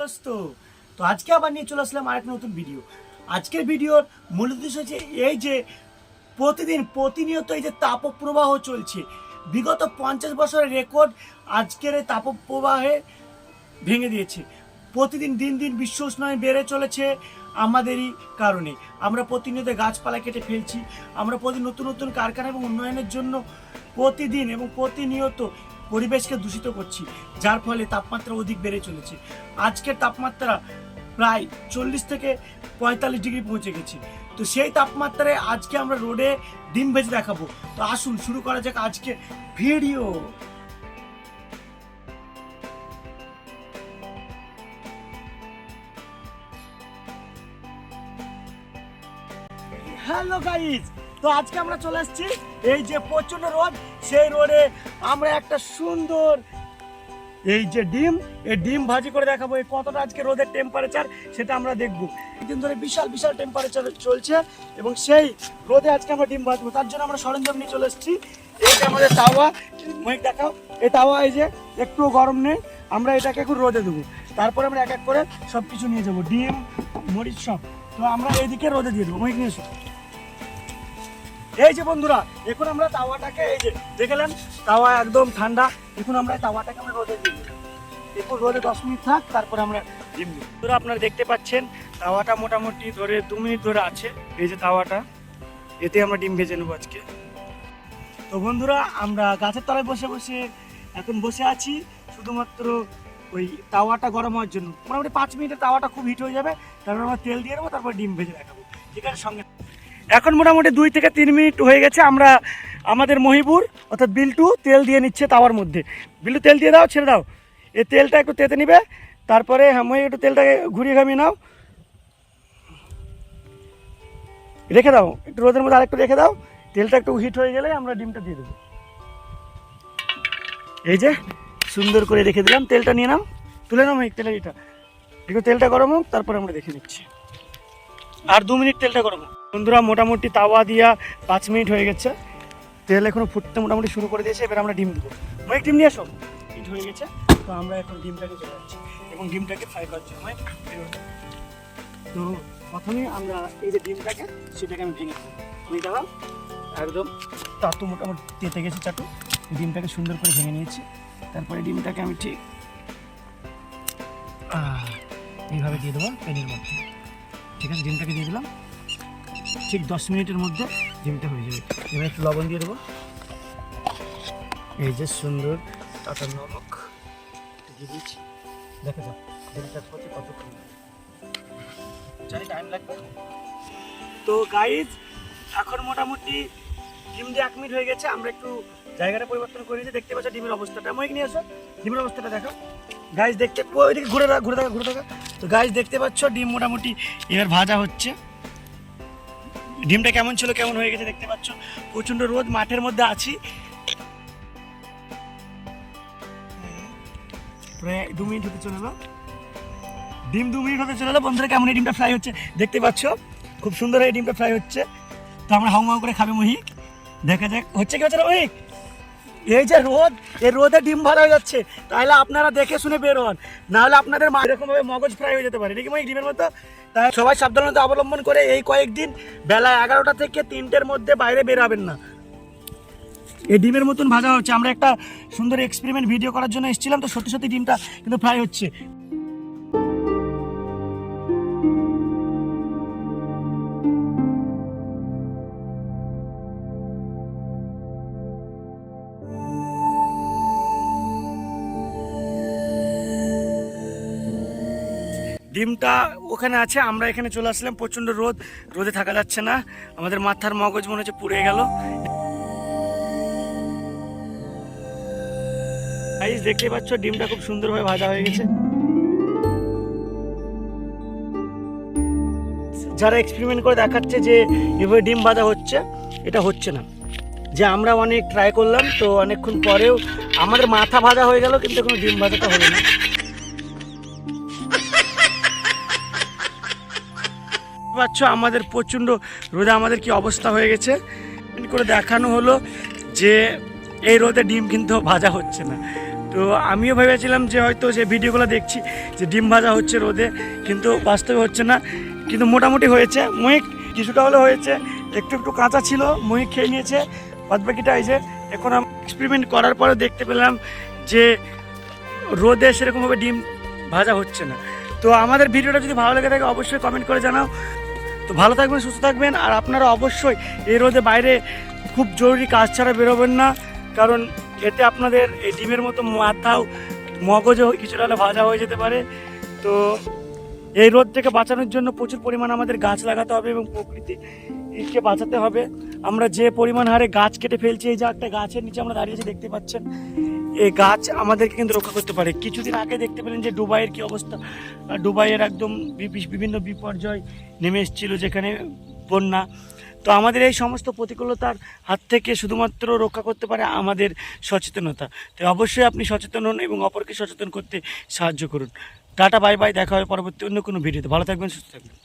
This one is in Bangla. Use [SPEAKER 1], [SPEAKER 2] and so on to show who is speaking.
[SPEAKER 1] দোস্ত, তো আজকে আবার নিয়ে চলে আসলাম আরেক নতুন ভিডিও আজকের ভিডিওর মূল উদ্দেশ্য হচ্ছে এই যে প্রতিদিন প্রতিনিয়ত এই যে তাপপ্রবাহ চলছে। বিগত পঞ্চাশ বছরের রেকর্ড আজকের এই তাপপ্রবাহে ভেঙে দিয়েছে। প্রতিদিন দিন দিন বিশ্ব উষ্ণায়ন বেড়ে চলেছে আমাদেরই কারণে। আমরা প্রতিনিয়ত গাছপালা কেটে ফেলছি। আমরা প্রতিদিন নতুন নতুন কারখানা এবং উন্নয়নের জন্য প্রতিদিন এবং প্রতিনিয়ত পরিবেশকে দূষিত করছি, যার ফলে তাপমাত্রা অধিক বেড়ে চলেছে। আজকের তাপমাত্রা প্রায় চল্লিশ থেকে পঁয়তাল্লিশ ডিগ্রি পৌঁছে গেছে। তো সেই তাপমাত্রায় আজকে আমরা রোডে ডিম ভেজে দেখাবো। তো আসুন, শুরু করা যাক আজকে ভিডিও। হ্যালো গাইজ তো আজকে আমরা চলে এসেছি এই যে প্রচণ্ড রোদ সেই রোডে আমরা একটা সুন্দর এই যে ডিম, এই ডিম ভাজি করে দেখাবো এই কতটা আজকে রোদের টেম্পারেচার সেটা আমরা দেখব। দিন ধরে বিশাল বিশাল টেম্পারেচার চলছে এবং সেই রোদে আজকে আমরা ডিম ভাজবো। তার জন্য আমরা সরঞ্জাম নিয়ে চলে এসেছি। এই যে আমাদের তাওয়া মহিক দেখাও। এই তাওয়া এই যে একটু গরম নেই, আমরা এটাকে একটু রোদে দেবো। তারপরে আমরা এক এক করে সব কিছু নিয়ে যাব। ডিম, মরিচ সব। তো আমরা এইদিকে রোদে দিয়ে দেবো। মহিক নিয়ে এসো। এই যে বন্ধুরা, এখন আমরা তাওয়াটাকে এই যে দেখলেন তাওয়া একদম ঠান্ডা। এখন আমরা তাওয়াটাকে আমরা রোদে দিই। এখন রোদে দশ মিনিট থাক, তারপরে আমরা ডিম দিই বন্ধুরা, আপনারা দেখতে পাচ্ছেন, তাওয়াটা মোটামুটি ধরে দু মিনিট ধরে আছে, এই যে তাওয়াটা। এতে আমরা ডিম ভেজে নেব আজকে। তো বন্ধুরা, আমরা গাছের তলায় বসে বসে এখন বসে আছি, শুধুমাত্র ওই তাওয়াটা গরম হওয়ার জন্য। মোটামুটি পাঁচ মিনিটে তাওয়াটা খুব হিট হয়ে যাবে, তারপর আমরা তেল দিয়ে দেবো তারপর ডিম ভেজে দেখাবো। ঠিক আছে, সঙ্গে এখন মোটামুটি দুই থেকে তিন মিনিট হয়ে গেছে, আমরা আমাদের মহিবুর অর্থাৎ বিল্টু, তেল দিয়ে নিচ্ছে তাওয়ার মধ্যে। বিল্টু, তেল দিয়ে দাও, ছেড়ে দাও। এই তেলটা একটু তেতে নিবে, তারপরে হ্যাঁ মহি একটু তেলটাকে ঘুরিয়ে ঘামিয়ে নাও। রেখে দাও, একটু রোদের মধ্যে আরেকটু রেখে দাও। তেলটা একটু হিট হয়ে গেলে আমরা ডিমটা দিয়ে দেবো। এই যে, সুন্দর করে রেখে দিলাম, তেলটা নিয়ে নাও। তুলে নাও তেলের এটা একটু তেলটা গরম হোক, তারপরে আমরা দেখে নিচ্ছি। আর দু মিনিট তেলটা গরম হোক। বন্ধুরা, মোটামুটি তাওয়া দিয়া পাঁচ মিনিট হয়ে গেছে। তেল এখনও ফুটতে মোটামুটি শুরু করে দিয়েছে, এবার আমরা ডিম দেবো। অনেক ডিম নিয়ে আসো। হিট হয়ে গেছে, তো আমরা এখন ডিমটাকে চলে যাচ্ছি এবং ডিমটাকে ফ্রাই করার জন্য। তো প্রথমে আমরা এই যে ডিমটাকে, সেটাকে আমি ভেঙে ভেঙে দেওয়া একদম। তাতু মোটামুটি তেতে গেছে চাটু। ডিমটাকে সুন্দর করে ভেঙে নিয়েছি। তারপরে ডিমটাকে আমি ঠিক এইভাবে দিয়ে দেবো পেনের মধ্যে। ঠিক আছে, ডিমটাকে দিয়ে দিলাম। ঠিক দশ মিনিটের মধ্যে ডিমটা হয়ে যাবে। এবার একটু লবণ দিয়ে দেবো। এই যে সুন্দর টাটা নমক। দিয়ে দিচ্ছি দেখে যাও ডিমটা করতে কতক্ষণ টাইম লাগবে। তো গাইজ এখন মোটামুটি ডিম দিয়ে এক মিনিট হয়ে গেছে, আমরা একটু জায়গাটা পরিবর্তন করে নিয়েছি। দেখতে পাচ্ছ ডিমের অবস্থাটা। আমি নিয়ে আসো ডিমের অবস্থাটা দেখো। গাইজ দেখতে ওইদিকে ঘুরে ঘুরে দেখা ঘুরে দেখা তো গাইজ দেখতে পাচ্ছ ডিম মোটামুটি এবার ভাজা হচ্ছে। ডিমটা কেমন ছিল, কেমন হয়ে গেছে দেখতে পাচ্ছ? প্রচণ্ড রোদ, মাঠের মধ্যে আছি। প্রায় দু মিনিট হতে চলে এলো ডিম দু মিনিট হতে চলে এলো বন্ধুরা, কেমন এই ডিমটা ফ্রাই হচ্ছে দেখতে পাচ্ছ? খুব সুন্দর এই ডিমটা ফ্রাই হচ্ছে। তো আমরা হাউ করে খাবে মহিক দেখা যাক, হচ্ছে কি হচ্ছে মহিক এই যে রোদ, এই রোদে ডিম ভালো হয়ে যাচ্ছে। তাহলে আপনারা দেখে শুনে বের হন। নাহলে আপনাদের মা এরকমভাবে মগজ ফ্রাই হয়ে যেতে পারে। নাকি মানে ডিমের মতো? তাই সবাই সাবধানতা অবলম্বন করে এই কয়েকদিন বেলা এগারোটা থেকে তিনটের মধ্যে বাইরে বের হবেন না। এই ডিমের মতন ভাজা হচ্ছে। আমরা একটা সুন্দর এক্সপেরিমেন্ট ভিডিও করার জন্য এসেছিলাম, তো সত্যি সত্যি ডিমটা কিন্তু ফ্রাই হচ্ছে। ডিমটা ওখানে আছে, আমরা এখানে চলে আসলাম, প্রচণ্ড রোদ, রোদে থাকা যাচ্ছে না। আমাদের মাথার মগজ মনে হচ্ছে পুড়ে গেল। দেখতে পাচ্ছ, ডিমটা খুব সুন্দরভাবে ভাজা হয়ে গেছে। যারা এক্সপেরিমেন্ট করে দেখাচ্ছে যে এভাবে ডিম ভাজা হচ্ছে, এটা হচ্ছে না। যে আমরা অনেক ট্রাই করলাম, তো অনেকক্ষণ পরেও আমাদের মাথা ভাজা হয়ে গেল, কিন্তু কোনো ডিম ভাজাটা হলো না। পাচ্ছ, আমাদের প্রচণ্ড রোদে আমাদের কি অবস্থা হয়ে গেছে? করে দেখানো হলো যে এই রোদে ডিম কিন্তু ভাজা হচ্ছে না। তো আমিও ভেবেছিলাম যে হয়তো যে ভিডিওগুলো দেখছি যে ডিম ভাজা হচ্ছে রোদে, কিন্তু বাস্তবে হচ্ছে না। কিন্তু মোটামুটি হয়েছে। মহিক কিছুটা হলে হয়েছে। একটু একটু কাঁচা ছিল মহিক খেয়ে নিয়েছে। বাদ বাকিটা এই যে এখন আমি এক্সপেরিমেন্ট করার পরে দেখতে পেলাম যে রোদে সেরকমভাবে ডিম ভাজা হচ্ছে না। তো আমাদের ভিডিওটা যদি ভালো লেগে থাকে, অবশ্যই কমেন্ট করে জানাও। তো ভালো থাকবেন, সুস্থ থাকবেন। আর আপনারা অবশ্যই এই রোদে বাইরে খুব জরুরি কাজ ছাড়া বেরোবেন না, কারণ এতে আপনাদের এই ডিমের মতো মাথাও মগজও কিছুটা ভাজা হয়ে যেতে পারে। তো এই রোদ থেকে বাঁচানোর জন্য প্রচুর পরিমাণ আমাদের গাছ লাগাতে হবে এবং প্রকৃতিকে বাঁচাতে হবে। আমরা যে পরিমাণ হারে গাছ কেটে ফেলছি, এই যে একটা গাছের নিচে আমরা দাঁড়িয়েছি দেখতে পাচ্ছেন? এই গাছ আমাদেরকে কিন্তু রক্ষা করতে পারে। কিছুদিন আগে দেখতে পেলেন যে দুবাইয়ের কি অবস্থা। আর দুবাইয়ের একদম বিভিন্ন বিপর্যয় নেমে এসেছিল যেখানে বন্যা। তো আমাদের এই সমস্ত প্রতিকূলতার হাত থেকে শুধুমাত্র রক্ষা করতে পারে আমাদের সচেতনতা। তো অবশ্যই আপনি সচেতন হন এবং অপরকে সচেতন করতে সাহায্য করুন। টাটা, বাই বাই, দেখা হবে পরবর্তী অন্য কোনো ভিডিওতে। ভালো থাকবেন, সুস্থ থাকবেন।